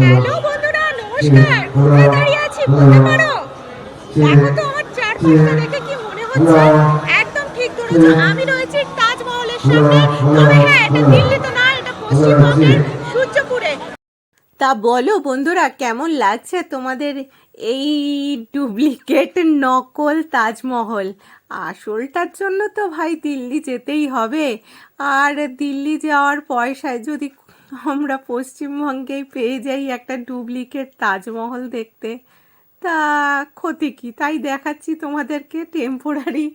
Hello বন্ধুরা নমস্কার। কোথায় দাঁড়িয়ে আছি বলতে পারো দেখো তো আমার চারপাশটা দেখে কি মনে হচ্ছে? একদম ঠিক ধরেছো আমি রয়েছি তাজমহলের সামনে। তবে হ্যাঁ এটা দিল্লিতে না এটা পশ্চিমবঙ্গের সূর্যপুরে। তা বলো বন্ধুরা কেমন লাগছে তোমাদের এই ডুপ্লিকেট নকল তাজমহল? আসলটার জন্য তো ভাই দিল্লি যেতেই হবে। আর দিল্লি যাওয়ার পয়সায় যদি আমরা পশ্চিমবঙ্গেই পেয়ে যাই একটা ডুপ্লিকেট তাজমহল দেখতে। তা ক্ষতি কি? তাই দেখাচ্ছি তোমাদেরকে টেম্পোরারি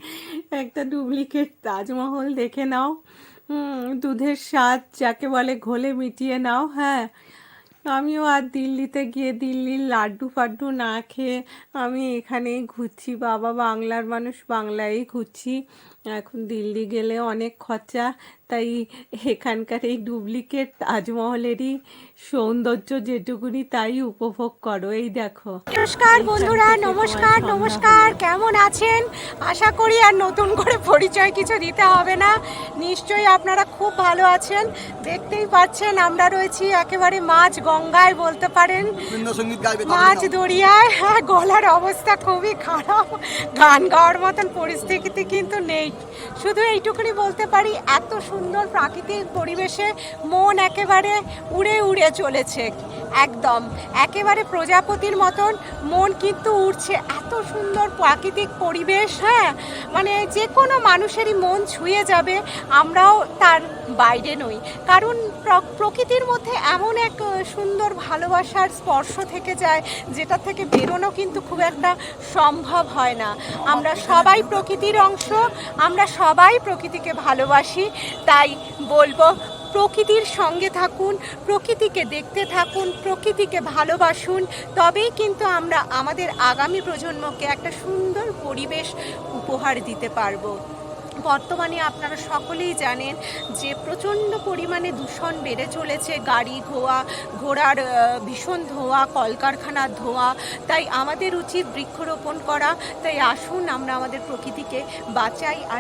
একটা ডুপ্লিকেট তাজমহল দেখে নাও। দুধের স্বাদ যাকে বলে ঘোলে মিটিয়ে নাও হ্যাঁ। আমিও আর দিল্লিতে গিয়ে দিল্লির লাড্ডু ফাড্ডু না খেয়ে আমি এখানেই ঘুরছি, বাবা বাংলার মানুষ বাংলায় ঘুরছি। এখন দিল্লি গেলে অনেক খরচা তাই এখানকার এই ডুপ্লিকেট তাজমহলেরই সৌন্দর্য যেটুকুনি তাই উপভোগ করো। এই দেখো। নমস্কার বন্ধুরা নমস্কার নমস্কার। কেমন আছেন? আশা করি আর নতুন করে পরিচয় কিছু দিতে হবে না। নিশ্চয়ই আপনারা খুব ভালো আছেন। দেখতেই পাচ্ছেন আমরা রয়েছি একেবারে মাছ গঙ্গায় বলতে পারেন। মাছ দরিয়ায়। হ্যাঁ গলার অবস্থা খুবই খারাপ। গান গাওয়ার মতন পরিস্থিতি কিন্তু নেই। শুধু এইটুকুনি বলতে পারি এত সুন্দর প্রাকৃতিক পরিবেশে মন একেবারে উড়ে উড়ে চলেছে। একদম। একেবারে প্রজাপতির মতন মন কিন্তু উড়ছে। এত সুন্দর প্রাকৃতিক পরিবেশ হ্যাঁ? মানে যে কোনো মানুষেরই মন ছুঁয়ে যাবে, আমরাও তার বাইরে নই। কারণ প্র- প্রকৃতির মধ্যে এমন এক সুন্দর ভালোবাসার স্পর্শ থেকে যায়, যেটা থেকে বেরোনো কিন্তু খুব একটা সম্ভব হয় না। আমরা সবাই প্রকৃতির অংশ, আমরা সবাই প্রকৃতিকে ভালোবাসি, তাই বলব প্রকৃতির সঙ্গে থাকুন, প্রকৃতিকে দেখতে থাকুন, প্রকৃতিকে ভালোবাসুন। তবেই কিন্তু আমরা আমাদের আগামী প্রজন্মকে একটা সুন্দর পরিবেশ উপহার দিতে পারব। বর্তমানে আপনারা সকলেই জানেন যে প্রচণ্ড পরিমাণে দূষণ বেড়ে চলেছে। গাড়ি ঘোড়া ঘোড়ার ভীষণ ধোঁয়া, কলকারখানার ধোঁয়া। তাই আমাদের উচিত বৃক্ষরোপণ করা। তাই আসুন আমরা আমাদের প্রকৃতিকে বাঁচাই আর